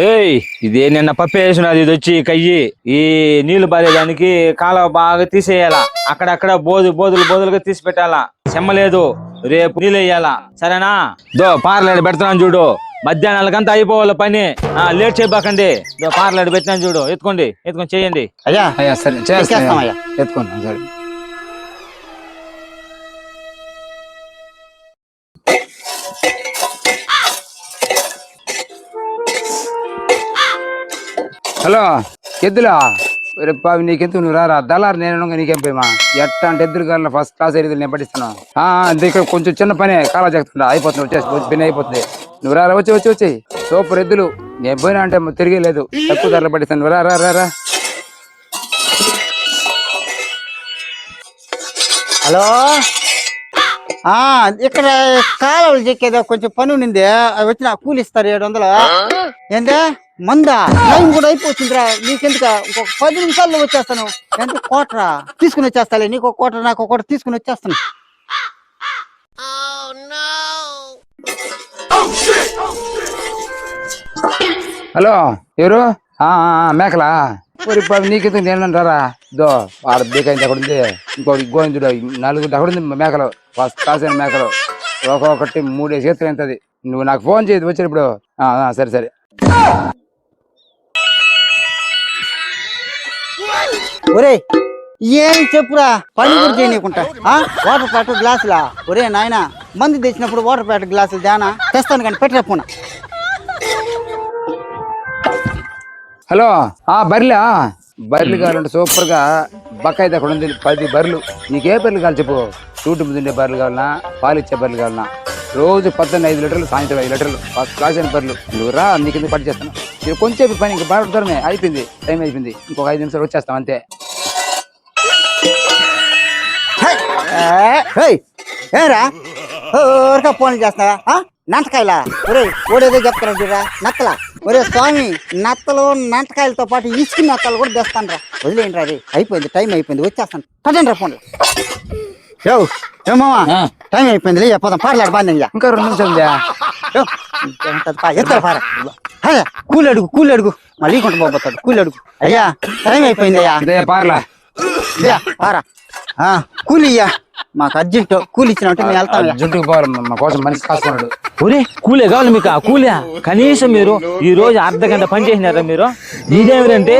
ఏయ్ ఇది నిన్న పప్పు వేసినది ఇది వచ్చి కయ్యి. ఈ నీళ్ళు పారేదానికి కాలువ బాగా తీసేయాలా? అక్కడక్కడ బోదు బోదులు బోదులుగా తీసి పెట్టాలా? చెమ్మలేదు రేపు నీళ్ళు వేయాలా? సరేనా? దో పార్లేడు పెడతాను చూడు. మధ్యాహ్నాలకంతా అయిపోవాలి పని. ఆ లేట్ చేయబాకండి. దో పార్లేడు పెట్టినాను చూడు. ఎత్తుకోండి ఎత్తుకొని చేయండి. అయ్యా. అయ్యా సరే చేస్తాం సరే. హలో ఎద్దులా? రేపు నీకెందుకు నువ్వు రారా? దళారు నేను నీకేం పోయమా ఎట్టా అంటే ఎద్దులు గారిలో ఫస్ట్ క్లాస్ ఎదురు నేను పట్టిస్తాను ఇక్కడ కొంచెం చిన్న పనే కాలా చేస్తుంటా అయిపోతుంది వచ్చేసి పని అయిపోతుంది. నువ్వు రారా వచ్చి వచ్చి వచ్చి. సూపర్ ఎద్దులు. నేను పోయినా అంటే తిరిగే లేదు. తక్కువ ధరలు పట్టిస్తాను. నువ్వు రా రా రా. హలో? ఇక్కడ కాలువలు చెక్కేదో కొంచెం పని ఉండింది. అవి వచ్చిన కూలి ఇస్తారు ఏడు వందలు. ఏందే? మందా? టైం కూడా అయిపోతుందిరా. నీకెందుక? ఇంకొక పది నిమిషాల్లో వచ్చేస్తాను. ఎంత కోటరా? తీసుకుని వచ్చేస్తాలే. నీకు ఒక కోట నాకు ఒక కోట తీసుకుని వచ్చేస్తాను. హలో ఎవరు? ఆ, ఆ, ఆ, మేకలా? మరి ఇప్పుడు నీకెందుకు నేనంటారా రారా? దో ఆడ బీకైంది అక్కడ ఉంది. ఇంకోటి గోవిందుడు నలుగురు అక్కడ ఉంది మేకలు. కాసిన మేకలు. ఒక్కొక్కటి మూడే చేతులు ఎంతది? నువ్వు నాకు ఫోన్ చేయదు వచ్చినప్పుడు. ఆ, సరే సరే. ఒరే ఏం చెప్పురా? పని కూడా చేయనీకుంటా ఆ? వాటర్ ప్యాకెట్ గ్లాసులా ఒరే నాయన మంది తెచ్చినప్పుడు వాటర్ ప్యాకెట్ గ్లాసులు దానా తెస్తాను కానీ పెట్టరా పోనా హలో ఆ బర్రెలా? బర్రెలు కావాలంటే సూపర్గా బకాయి అక్కడ ఉంది పది బర్రెలు. నీకే బర్రెలు కావాలి చెప్పు. సూటు మీద ఉండే బర్రెలు కావాలన్నా పాలు ఇచ్చే బర్రెలు కావాలన్నా. రోజు పొద్దున్న ఐదు లీటర్లు సాయంత్రం ఐదు లీటర్లు ఫస్ట్ క్లాస్ అయిన బర్రెలు. నువ్వు రా నీకు ఎందుకు పట్టి చేస్తాను. కొంచెం పని ఇంకా బాగా దూరమే. అయిపోయింది టైం అయిపోయింది. ఇంకొక ఐదు నిమిషాలు వచ్చేస్తాం అంతే. ఏరా? ఊరికా ఫోన్? నంటకాయలా ఒరే ఓడేదో చెప్తారా నత్తల ఒరే స్వామి నత్తలు నంటకాయలతో పాటు ఇసుక నత్తలు కూడా తెస్తాను రా వదిలేండి రా. అయిపోయింది టైం అయిపోయింది. వచ్చేస్తాను. పదండి రా ఫోన్ యో ఏమమ్మా. టైం అయిపోయింది లే పోదాం పాటలాడు బాగా ఇంకా రెండు నిమిషాలు ఉందా? ఎత్తారు పార. అయ్యా కూలి అడుగు కూలి అడుగు. మళ్ళీ కొంట పోతాడు కూలి అడుగు. అయ్యా టైం అయిపోయింది అయ్యా. పార్లా. పారా. కూలి ఇయ్యా. మాకు అర్జెంట్ కూలి ఇచ్చినట్టు మేము వెళ్తాం జుట్టుకు పోవాలి మా కోసం మనిషి కాసుకున్నాడు ఒరే కూలే కావాలి మీకు ఆ కూలే. కనీసం మీరు ఈ రోజు అర్ధ గంట పని చేసినారా మీరు? ఇదేమిటంటే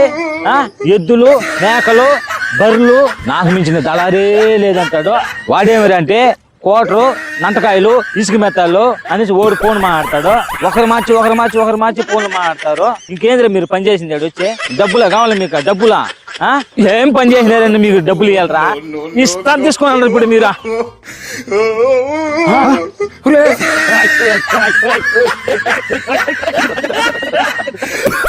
ఆ ఎద్దులు మేకలు బర్రెలు నాకు మించిన దళారే లేదంటాడు. వాడేమిరంటే కోటరు నంతకాయలు ఇసుక మెత్తాలు అనేసి ఓడి ఫోన్ మాట్లాడతాడు. ఒకరు మార్చి ఒకరు మార్చి ఒకరు మార్చి ఫోన్లు మాట్లాడతారు. ఇంకేంద్ర మీరు పనిచేసింది వచ్చి? డబ్బులా కావాలి మీకు డబ్బులా? ఏం పని చేసినారండి మీరు డబ్బులు ఇవ్వాలరా ఇష్టం తీసుకోవాలి ఇప్పుడు మీరా.